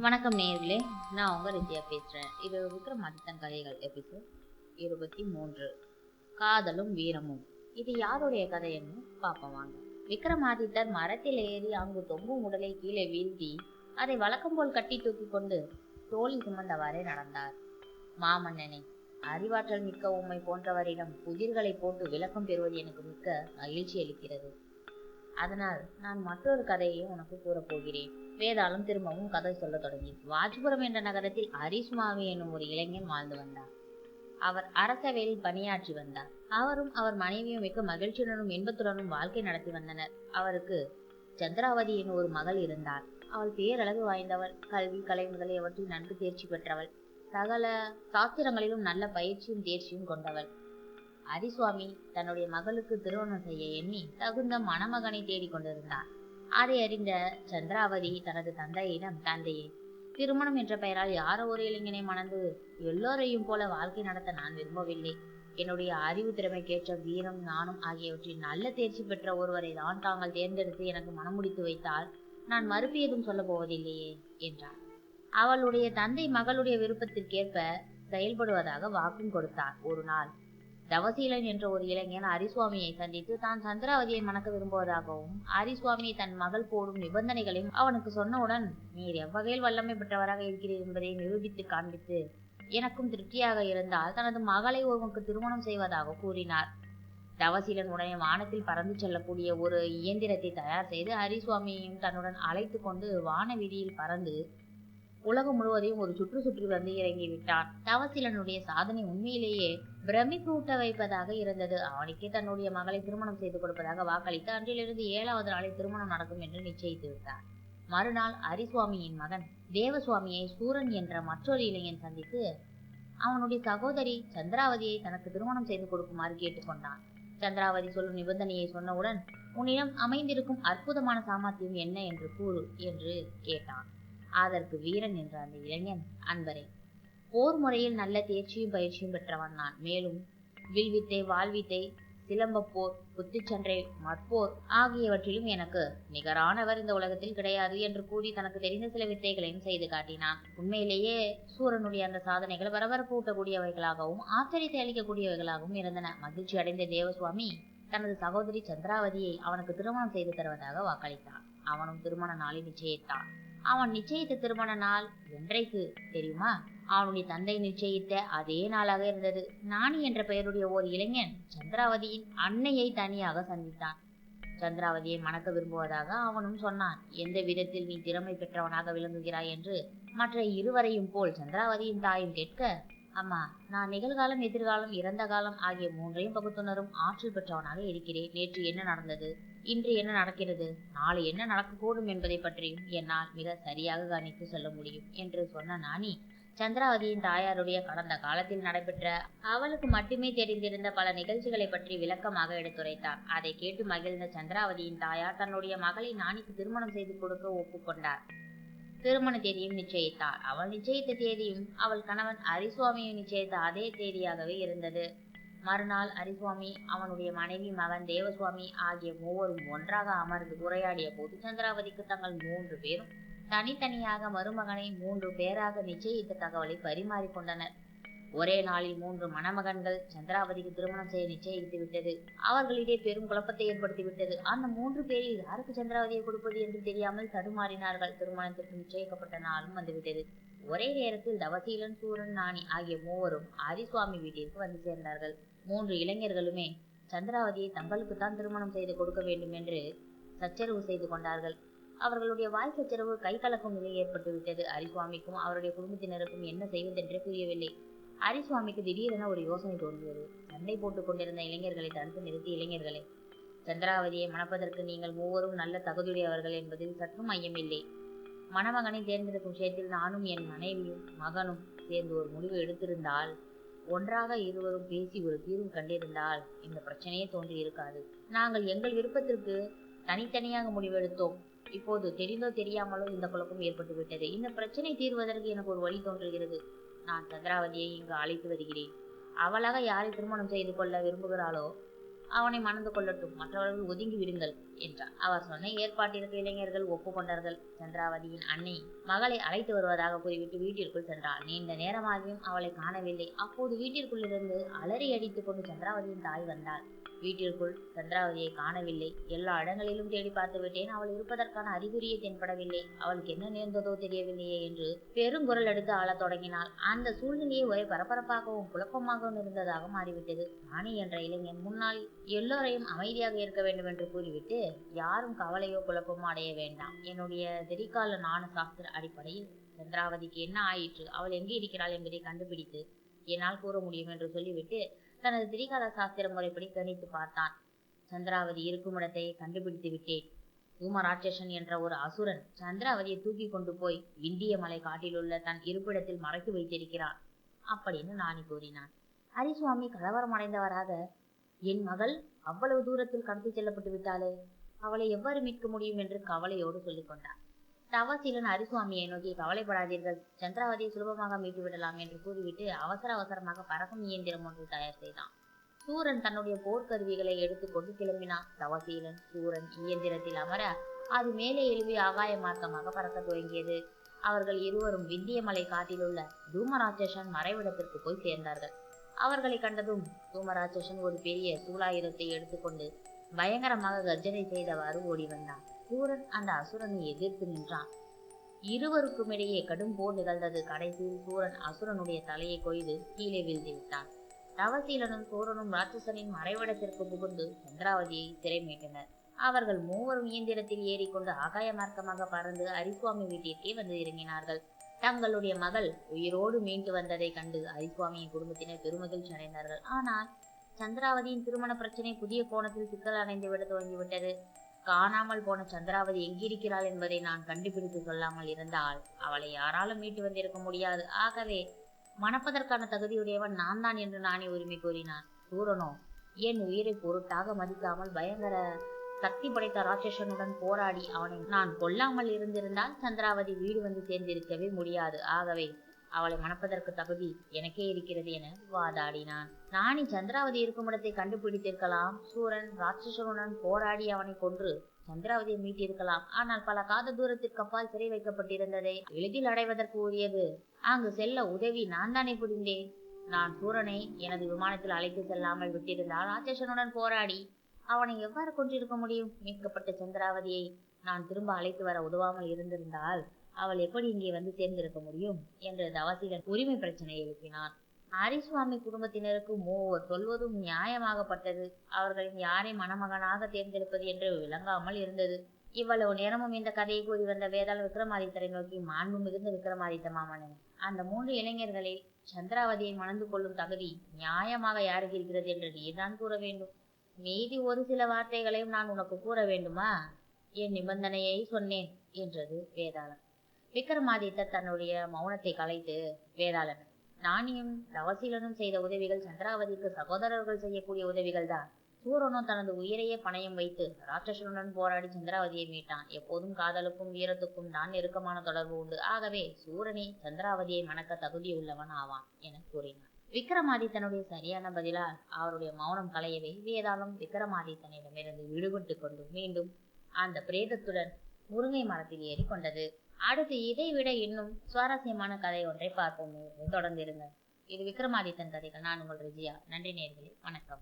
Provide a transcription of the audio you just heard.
வணக்கம் நேர்களே நான் உங்க ரித்தியா பேசுறேன். இது விக்ரமாதித்தன் கதைகள் எபிசோட் இருபத்தி மூன்று. காதலும் வீரமும். இது யாருடைய கதைன்னு பார்ப்போம் வாங்க. விக்ரமாதித்தர் மரத்தில் ஏறி அங்கு தொங்கும் உடலை கீழே வீழ்த்தி அதை வழக்கம் போல் கட்டி தூக்கி கொண்டு தோளில் சுமந்தவாறே நடந்தார். மாமன்னனே அறிவாற்றல் மிக்க உம்மை போன்றவரிடம் புதிர்களை போட்டு விளக்கம் பெறுவது எனக்கு மிக்க மகிழ்ச்சி அளிக்கிறது. அதனால் நான் மற்றொரு கதையை உனக்கு கூறப்போகிறேன் வேதாளம் திரும்பவும் கதை சொல்ல தொடங்கி. வாஜ்புரம் என்ற நகரத்தில் ஹரிஸ்மாவி என்னும் ஒரு இளைஞன் வாழ்ந்து வந்தார் அவர் அரசவையில் பணியாற்றி வந்தார். அவரும் அவர் மனைவியும் மிக்க மகிழ்ச்சியுடனும் இன்பத்துடனும் வாழ்க்கை நடத்தி வந்தனர். அவருக்கு சந்திராவதி என்னும் ஒரு மகள் இருந்தார். அவள் பேரழகு வாய்ந்தவள். கல்வி கலை முதலியவற்றில் நன்கு தேர்ச்சி பெற்றவள். சகல சாஸ்திரங்களிலும் நல்ல பயிற்சியும் தேர்ச்சியும் கொண்டவள். ஹரிசுவாமி தன்னுடைய மகளுக்கு திருமணம் செய்ய எண்ணி தகுந்த மணமகனை தேடிக் கொண்டிருந்தார். அதை அறிந்த சந்திராவதி தனது தந்தையிடம் தந்தையே. திருமணம் என்ற பெயரால் யாரோ ஒரு இளைஞனை மணந்து எல்லோரையும் போல வாழ்க்கை நடத்த நான் விரும்பவில்லை. என்னுடைய அறிவு திறமைக்கேற்ற வீரம் நாணம் ஆகியவற்றில் நல்ல தேர்ச்சி பெற்ற ஒருவரை தான் தாங்கள் தேர்ந்தெடுத்து எனக்கு மனமுடித்து வைத்தால் நான் மறுப்பு எதுவும் சொல்ல போவதில்லையே என்றார் அவளுடைய தந்தை மகளுடைய விருப்பத்திற்கேற்ப செயல்படுவதாக வாக்கும் கொடுத்தார். ஒரு நாள் தவசீலன் என்ற ஒரு இளைஞன் அரிசுவாமியை சந்தித்து தான் சந்திராவதியை மணக்க விரும்புவதாகவும் அரிசுவாமி தன் மகள் போடும் நிபந்தனைகளையும் அவனுக்கு சொன்னவுடன் நீர் எவ்வகையில் வல்லமை பெற்றவராக இருக்கிறீர் என்பதை நிரூபித்து காண்பித்து எனக்கும் திருப்தியாக இருந்தால் தனது மகளை ஒருவனுக்கு திருமணம் செய்வதாக கூறினார். தவசீலன் உடனே வானத்தில் பறந்து செல்லக்கூடிய ஒரு இயந்திரத்தை தயார் செய்து ஹரிசுவாமியையும் தன்னுடன் அழைத்து கொண்டு வான வீதியில் பறந்து உலகம் முழுவதையும் ஒரு சுற்று சுற்றி வந்து இறங்கி விட்டான் சாதனை உண்மையிலேயே பிரமிப்பூட்ட வைப்பதாக இருந்தது. அவனுக்கே தன்னுடைய மகளை திருமணம் செய்து கொடுப்பதாக வாக்களித்து அன்றிலிருந்து ஏழாவது நாளை திருமணம் நடக்கும் என்று நிச்சயித்து விட்டார். மறுநாள் ஹரிசுவாமியின் மகன் தேவசுவாமியை சூரன் என்ற மற்றொரு இளைஞன் சந்தித்து அவனுடைய சகோதரி சந்திராவதியை தனக்கு திருமணம் செய்து கொடுக்குமாறு கேட்டுக்கொண்டான். சந்திராவதி சொல்லும் நிபந்தனையை சொன்னவுடன் உன்னிடம் அமைந்திருக்கும் அற்புதமான சாமர்த்தியம் என்ன? என்று கூறு என்று கேட்டான். அதற்கு வீரன் என்ற அந்த இளைஞன் அன்பரே. போர் முறையில் நல்ல தேர்ச்சியும் பயிற்சியும் பெற்றவன் நான். மேலும் வில்வித்தை வாழ்வித்தை சிலம்பப்போர் குத்துச்சண்டை மற்போர் ஆகியவற்றிலும் எனக்கு நிகரானவர் இந்த உலகத்தில் கிடையாது என்று கூறி தனக்கு தெரிந்த சில வித்தைகளையும் செய்து காட்டினான். உண்மையிலேயே சூரனுடைய அந்த சாதனைகள் பரபரப்பு ஊட்டக்கூடியவைகளாகவும் ஆச்சரியத்தை அளிக்கக்கூடியவைகளாகவும் இருந்தன. மகிழ்ச்சி அடைந்த தேவசுவாமி தனது சகோதரி சந்திராவதியை அவனுக்கு திருமணம் செய்து தருவதாக வாக்களித்தான். அவனும் திருமண நாளை நிச்சயித்தான். அவன் நிச்சயித்த திருமண நாள் என்றைக்கு தெரியுமா? அவனுடைய தந்தை நிச்சயித்த அதே நாளாக இருந்தது. நாணி என்ற பெயருடைய ஓர் இளைஞன் சந்திராவதியின் அன்னையை தனியாக சந்தித்தான். சந்திராவதியை மணக்க விரும்புவதாக அவனும் சொன்னான். எந்த விதத்தில் நீ திறமை பெற்றவனாக விளங்குகிறாய்? என்று மற்ற இருவரையும் போல் சந்திராவதியின் தாயும் கேட்க அம்மா நான் நிகழ்காலம் எதிர்காலம் இறந்த காலம் ஆகிய மூன்றையும் பகுத்துணரும் ஆற்றல் பெற்றவனாக இருக்கிறேன். நேற்று என்ன நடந்தது? இன்று என்ன நடக்கிறது? நாளை என்ன நடக்கக்கூடும் என்பதை பற்றியும் என்னால் மிக சரியாக கணித்து சொல்ல முடியும் என்று சொன்ன நானி. சந்திராவதியின் தாயாருடைய கடந்த காலத்தில் நடைபெற்ற அவளுக்கு மட்டுமே தெரிந்திருந்த பல நிகழ்ச்சிகளை பற்றி விளக்கமாக எடுத்துரைத்தார். அதை கேட்டு மகிழ்ந்த சந்திராவதியின் தாயார் தன்னுடைய மகளை நாணிக்கு திருமணம் செய்து கொடுக்க ஒப்புக்கொண்டார். திருமண தேதியும் நிச்சயித்தார். அவள் நிச்சயித்த தேதியும் அவள் கணவன் அரிசுவாமியும் நிச்சயித்த அதே தேதியாகவே இருந்தது. மறுநாள் அரிசுவாமி அவனுடைய மனைவி மகன் தேவசுவாமி ஆகிய மூவரும் ஒன்றாக அமர்ந்து உரையாடிய போது சந்திராவதிக்கு தங்கள் மூன்று பேரும் தனித்தனியாக மருமகனை மூன்று பேராக நிச்சயித்த தகவலை பரிமாறிக்கொண்டனர். ஒரே நாளில் மூன்று மணமகன்கள் சந்திராவதிக்கு திருமணம் செய்ய நிச்சயித்து விட்டது. அவர்களிடையே பெரும் குழப்பத்தை ஏற்படுத்தி விட்டது. அந்த மூன்று பேரில் யாருக்கு சந்திராவதியை கொடுப்பது என்று தெரியாமல் தடுமாறினார்கள். திருமணத்திற்கு நிச்சயிக்கப்பட்ட நாளும் வந்துவிட்டது. ஒரே நேரத்தில் தவசீலன் சூரன் நாணி ஆகிய மூவரும் ஆதிசுவாமி வீட்டிற்கு வந்து சேர்ந்தார்கள். மூன்று இளைஞர்களுமே சந்திராவதியை தங்களுக்கு தான் திருமணம் செய்து கொடுக்க வேண்டும் என்று சச்சரவு செய்து கொண்டார்கள். அவர்களுடைய வாய் சச்சரவு கை கலக்கும் நிலை ஏற்பட்டுவிட்டது. ஹரிசுவாமிக்கும் அரிசுவாமிக்கும் அவருடைய குடும்பத்தினருக்கும் என்ன செய்வதென்றே புரியவில்லை. அரிசுவாமிக்கு திடீரென ஒரு யோசனை தோன்றியது. சண்டை போட்டுக் கொண்டிருந்த இளைஞர்களை தடுத்து நிறுத்தி இளைஞர்களை சந்திராவதியை மணப்பதற்கு நீங்கள் மூவரும் நல்ல தகுதியுடையவர்கள் என்பதில் சற்றும் ஐயமில்லை. மணமகனை தேர்ந்தெடுக்கும் விஷயத்தில் நானும் என் மனைவியும் மகனும் சேர்ந்து ஒரு முடிவு எடுத்திருந்தால் ஒன்றாக இருவரும் பேசி ஒரு தீர்வு கண்டிருந்தால் இந்த பிரச்சனையே தோன்றி இருக்காது. நாங்கள் எங்கள் விருப்பத்திற்கு தனித்தனியாக முடிவெடுத்தோம். இப்போது தெரிந்தோ தெரியாமலோ இந்த குழப்பம் ஏற்பட்டு விட்டது இந்த பிரச்சனை தீர்வதற்கு எனக்கு ஒரு வழி தோன்றுகிறது. நான் சந்திராவதியை இங்கு அழைத்து வருகிறேன். அவளாக யாரை திருமணம் செய்து கொள்ள விரும்புகிறாளோ அவனை மணந்து கொள்ளட்டும். மற்றவர்கள் ஒதுங்கி விடுங்கள். என்றார். அவர் சொன்ன ஏற்பாட்டிற்கு இளைஞர்கள் ஒப்புக்கொண்டார்கள் சந்திராவதியின் அன்னை மகளை அழைத்து வருவதாக கூறிவிட்டு வீட்டிற்குள் சென்றாள். நீண்ட நேரமாகியும் அவளை காணவில்லை. அப்போது வீட்டிற்குள்ளிருந்து அலறி அடித்துக் கொண்டு சந்திராவதியின் தாய் வந்தாள். வீட்டிற்குள் சந்திராவதியை காணவில்லை. எல்லா இடங்களிலும் தேடி பார்த்து விட்டேன் அவள் இருப்பதற்கான அறிகுறியே தென்படவில்லை. அவளுக்கு என்ன நேர்ந்ததோ தெரியவில்லையே என்று பெருங்குரல் எடுத்து ஆளத் தொடங்கினாள். அந்த சூழ்நிலையை ஒரே பரபரப்பாகவும் குழப்பமாகவும் இருந்ததாக மாறிவிட்டது. ராணி என்ற இளைஞன் முன்னால் எல்லோரையும் அமைதியாக இருக்க வேண்டும் என்று கூறிவிட்டு யாரும் கவலையோ குழப்பமோ அடைய வேண்டாம். என்னுடைய திரிகால நாண சாஸ்திர அடிப்படையில் சந்திராவதிக்கு என்ன ஆயிற்று? அவள் எங்கே இருக்கிறாள் என்பதை கண்டுபிடித்து என்னால் கூற முடியும் என்று சொல்லிவிட்டு தனது திரிகால சாஸ்திர முறைப்படி கணித்து பார்த்தான். சந்திராவதி இருக்கும் இடத்தை கண்டுபிடித்து விட்டேன். தூமராட்சசன் என்ற ஒரு அசுரன் சந்திராவதியை தூக்கி கொண்டு போய் விந்திய மலை காட்டிலுள்ள தன் இருப்பிடத்தில் மறைத்து வைத்திருக்கிறான் அப்படின்னு நானி கூறினான். ஹரிசுவாமி கலவரம் அடைந்தவராக என் மகள் அவ்வளவு தூரத்தில் கடத்தி செல்லப்பட்டு விட்டாளே? அவளை எவ்வாறு மீட்க முடியும் என்று கவலையோடு சொல்லிக் கொண்டார். தவசீலன் அரிசுவாமியை நோக்கி கவலைப்படாதீர்கள். சந்திராவதியை சுலபமாக மீட்டு விடலாம் என்று கூறிவிட்டு அவசர அவசரமாக பறக்கும் இயந்திரம் ஒன்று தயார் செய்தான். சூரன் தன்னுடைய போர்க்கருவிகளை எடுத்துக்கொண்டு கிளம்பினான். தவசீலன் சூரன் இயந்திரத்தில் அமர அது மேலே எழுவி ஆகாய மார்க்கமாக பறக்க துவங்கியது. அவர்கள் இருவரும் விந்தியமலை காட்டிலுள்ள தூமராட்சசன் மறைவிடத்திற்கு போய் சேர்ந்தார்கள். அவர்களை கண்டதும் தூமராட்சசன் ஒரு பெரிய சூலாயுதத்தை எடுத்துக்கொண்டு பயங்கரமாக கர்ஜனை செய்தவாறு ஓடி வந்தான் சூரன் அந்த அசுரனை எதிர்த்து நின்றான். இருவருக்கும் இடையே கடும் போர் நிகழ்ந்தது. கடைசியில் சூரன் அசுரனுடைய தலையை கொய்து கீழே வீழ்ந்து விட்டான். தவசீலனும் சூரனும் ராட்சசனின் மறைவிடத்திற்கு புகுந்து சந்திராவதியை சிறை அவர்கள் மூவரும் இயந்திரத்தில் ஏறிக்கொண்டு ஆகாய மார்க்கமாக பறந்து அரிசுவாமி வீட்டிற்கே வந்து இறங்கினார்கள். தங்களுடைய மகள் உயிரோடு மீண்டு வந்ததை கண்டு அரிசுவாமியின் குடும்பத்தினர் பெருமகிழ்ச்சி அடைந்தார்கள். ஆனால் சந்திராவதியின் திருமண பிரச்சனை புதிய கோணத்தில் சிக்கல் அடைந்து விட துவங்கிவிட்டது காணாமல் போன சந்திராவதி எங்கிருக்கிறாள் என்பதை நான் கண்டுபிடித்து சொல்லாமல் இருந்தால் அவளை யாராலும் மீட்டு வந்திருக்க முடியாது. ஆகவே மணப்பதற்கான தகுதியுடையவன் நான் தான் என்று நானே உரிமை கூறினான் சூரனோ என் உயிரை பொருட்டாக மதிக்காமல் பயங்கர சக்தி படைத்த ராட்சசனுடன் போராடி அவனை நான் கொல்லாமல் இருந்திருந்தால் சந்திராவதி வீடு வந்து சேர்ந்திருக்கவே முடியாது. ஆகவே அவளை மணப்பதற்கு தகுதி எனக்கே இருக்கிறது என வாதாடினான். ராணி சந்திராவதி இருக்கும் இடத்தை கண்டுபிடித்திருக்கலாம். சூரன் ராட்சசனுடன் போராடி அவனை கொன்று சந்திராவதியை மீட்டிருக்கலாம். ஆனால் பல காத தூரத்திற்கு அப்பால் சிறை வைக்கப்பட்டிருந்ததை எளிதில் அடைவதற்கு உரியது. அங்கு செல்ல உதவி நான் தானே புரிந்தேன். நான் சூரனை எனது விமானத்தில் அழைத்து செல்லாமல் விட்டிருந்தால் ராட்சசனுடன் போராடி அவனை எவ்வாறு கொண்டிருக்க முடியும்? மீட்கப்பட்ட சந்திராவதியை நான் திரும்ப அழைத்து வர உதவாமல் இருந்திருந்தால் அவள் எப்படி இங்கே வந்து சேர்ந்திருக்க முடியும் என்று தவசீலன் உரிமை பிரச்சனையை எழுப்பினான். ஹரிசுவாமி குடும்பத்தினருக்கு மூவர் சொல்வதும் நியாயமாகப்பட்டது. அவர்களின் யாரை மணமகனாக தேர்ந்தெடுப்பது என்று விளங்காமல் இருந்தது. இவ்வளவு நேரமும் இந்த கதையை கூறி வந்த வேதாள விக்ரமாதித்தரை நோக்கி மாண்பு மிகுந்த விக்ரமாதித்த மாமனன் அந்த மூன்று இளைஞர்களை சந்திராவதியை மணந்து கொள்ளும் தகுதி நியாயமாக யாருக்கு இருக்கிறது என்று நீதான் கூற வேண்டும். மீதி ஒரு சில வார்த்தைகளையும் நான் உனக்கு கூற வேண்டுமா? என் நிபந்தனையை சொன்னேன் என்றது வேதாளன் விக்ரமாதித்த தன்னுடைய மௌனத்தை கலைத்து வேதாளன் நானியும் தவசீலனும் செய்த உதவிகள் சந்திராவதிக்கு சகோதரர்கள் செய்யக்கூடிய உதவிகள் தான் சூரனும் தனது உயிரையே பணயம் வைத்து ராட்சசனுடன் போராடி சந்திராவதியை மீட்டான். எப்போதும் காதலுக்கும் வீரத்துக்கும் தான் நெருக்கமான தொடர்பு உண்டு. ஆகவே சூரனே சந்திராவதியை மணக்க தகுதியுள்ளவன் ஆவான் என கூறினான். விக்ரமாதித்தனுடைய சரியான பதிலால் அவருடைய மௌனம் கலையவே வேதாளம் விக்ரமாதித்தனிடமிருந்து விடுபட்டு கொண்டு மீண்டும் அந்த பிரேதத்துடன் முருங்கை மரத்தில் ஏறி கொண்டது. அடுத்து இதை விட இன்னும் சுவாரஸ்யமான கதை ஒன்றை பார்ப்போம். தொடர்ந்து தொடர்ந்திருங்க இது விக்ரமாதித்தன் கதைகள். நான் உங்கள் ரிஜியா. நன்றி நேர்களே. வணக்கம்.